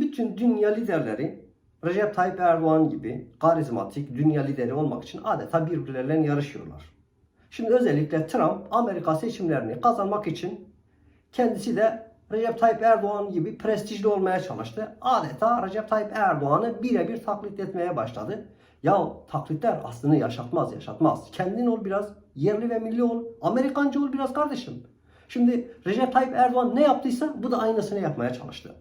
bütün dünya liderleri Recep Tayyip Erdoğan gibi karizmatik dünya lideri olmak için adeta birbirleriyle yarışıyorlar. Şimdi özellikle Trump Amerika seçimlerini kazanmak için kendisi de Recep Tayyip Erdoğan gibi prestijli olmaya çalıştı. Adeta Recep Tayyip Erdoğan'ı birebir taklit etmeye başladı. Ya taklitler aslını yaşatmaz, yaşatmaz. Kendin ol biraz, yerli ve milli ol, Amerikancı ol biraz kardeşim. Şimdi Recep Tayyip Erdoğan ne yaptıysa bu da aynısını yapmaya çalıştı.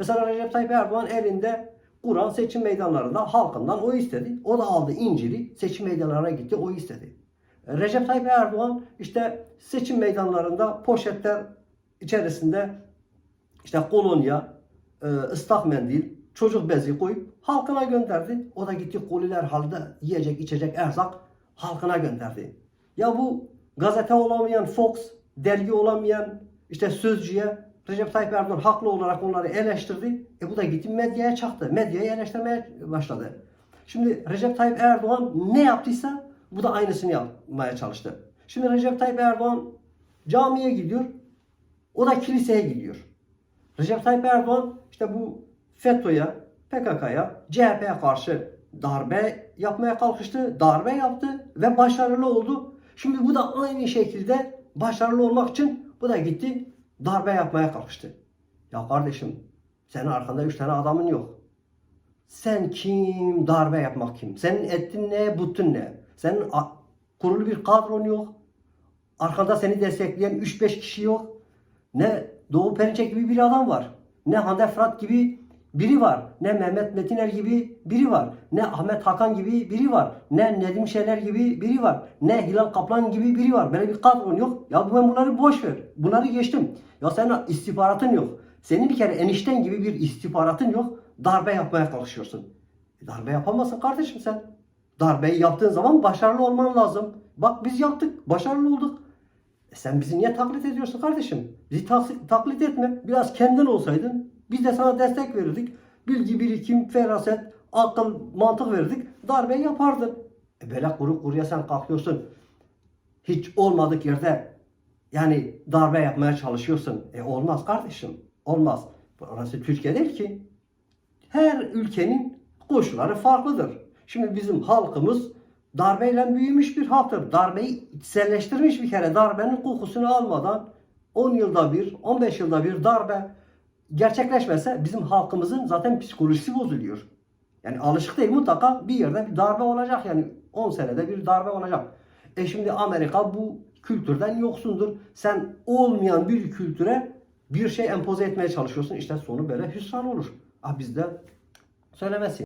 Mesela Recep Tayyip Erdoğan elinde Kur'an seçim meydanlarında halkından oy istedi. O da aldı İncil'i seçim meydanlarına gitti oy istedi. Recep Tayyip Erdoğan işte seçim meydanlarında poşetler içerisinde işte kolonya, e, ıslak mendil, çocuk bezi koyup halkına gönderdi. O da gitti koliler halde yiyecek, içecek, erzak halkına gönderdi. Ya bu gazete olamayan Fox, dergi olamayan işte Sözcü'ye Recep Tayyip Erdoğan haklı olarak onları eleştirdi. E bu da gitti medyaya çaktı. Medyayı eleştirmeye başladı. Şimdi Recep Tayyip Erdoğan ne yaptıysa bu da aynısını yapmaya çalıştı. Şimdi Recep Tayyip Erdoğan camiye gidiyor. O da kiliseye gidiyor. Recep Tayyip Erdoğan işte bu FETÖ'ye, PKK'ya, CHP'ye karşı darbe yapmaya kalkıştı. Darbe yaptı ve başarılı oldu. Şimdi bu da aynı şekilde başarılı olmak için bu da gitti darbe yapmaya kalkıştı. Ya kardeşim senin arkanda üç tane adamın yok. Sen kim? Darbe yapmak kim? Senin ettin ne? Buttun ne? Senin kurulu bir kadron yok. Arkanda seni destekleyen 3-5 kişi yok. Ne Doğu Perinçek gibi bir adam var. Ne Hande Fırat gibi biri var. Ne Mehmet Metiner gibi biri var. Ne Ahmet Hakan gibi biri var. Ne Nedim Şener gibi biri var. Ne Hilal Kaplan gibi biri var. Böyle bir kadron yok. Ya ben bunları boş ver. Bunları geçtim. Ya senin istihbaratın yok. Senin bir kere enişten gibi bir istihbaratın yok. Darbe yapmaya kalkışıyorsun. E, darbe yapamazsın kardeşim sen. Darbeyi yaptığın zaman başarılı olman lazım. Bak biz yaptık. Başarılı olduk. E sen bizi niye taklit ediyorsun kardeşim? Bizi tak- taklit etme. Biraz kendin olsaydın biz de sana destek verirdik. Bilgi, birikim, feraset, akıl, mantık verirdik. Darbe yapardın. E böyle kuru kuruya sen kalkıyorsun. Hiç olmadık yerde yani darbe yapmaya çalışıyorsun. E olmaz kardeşim. Olmaz. Orası Türkiye değil ki. Her ülkenin koşulları farklıdır. Şimdi bizim halkımız darbeyle büyümüş bir halktır. Darbeyi içselleştirmiş bir kere. Darbenin kokusunu almadan 10 yılda bir, 15 yılda bir darbe gerçekleşmese bizim halkımızın zaten psikolojisi bozuluyor. Yani alışık değil mutlaka bir yerde bir darbe olacak yani 10 senede bir darbe olacak. E şimdi Amerika bu kültürden yoksundur. Sen olmayan bir kültüre bir şey empoze etmeye çalışıyorsun. İşte sonu böyle hüsran olur. Ah bizde söylemesi.